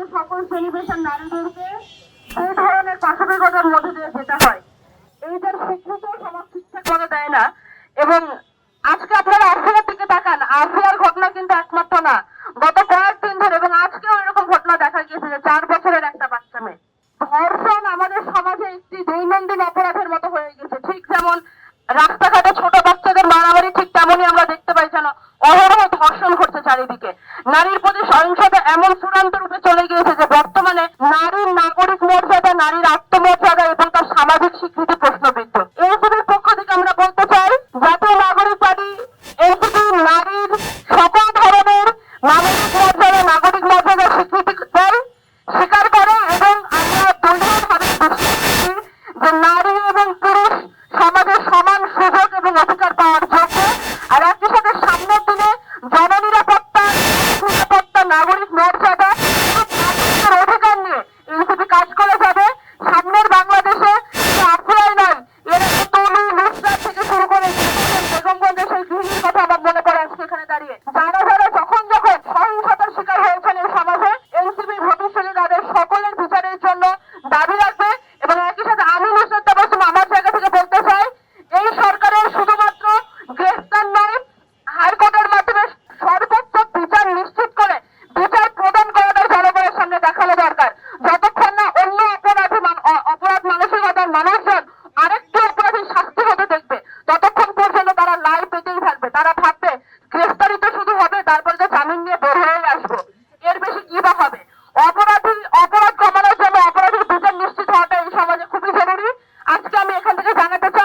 সমাজের সকল পেশার নারীদেরকে এই ধরনের পাশবিকতার মধ্যে দিয়ে যেতে হয়, এইটার স্বীকৃত সমাজ ঠিকঠাক মতো দেয় না। এবং আজকে আপনারা আফিয়ার দিকে তাকান আফিয়ার ঘটনা কিন্তু একমাত্র না। গত কয়েকদিন ধরে এবং আজকেও এরকম ঘটনা দেখা গিয়েছে যে চার বছরের একটা বাচ্চা মেয়ে। ধর্ষণ আমাদের সমাজে একটি দৈনন্দিন অপরাধের মতো হয়ে গেছে। ঠিক যেমন রাস্তাঘাটে ছোট বাচ্চাদের নারীর প্রতি সহিংসতা এমন চূড়ান্ত রূপে চলে গিয়েছে যে বর্তমানে নারীর নাগরিক মর্যাদা, নারীর আত্মমর্যাদা এবং তার সামাজিক স্বীকৃতি প্রশ্নবিদ্ধ। এনসিপির পক্ষ থেকে আমরা বলতে চাই, জাতীয় নাগরিক পার্টি এনসিপি নারীর সকল ধরনের নাগরিক মর্যাদা নাগরিক মর্যাদা স্বীকৃতি দেয়, স্বীকার করে এবং আমরা বিশ্বাস করি যে নারী আজকে আমি এখান থেকে জানাতে চাই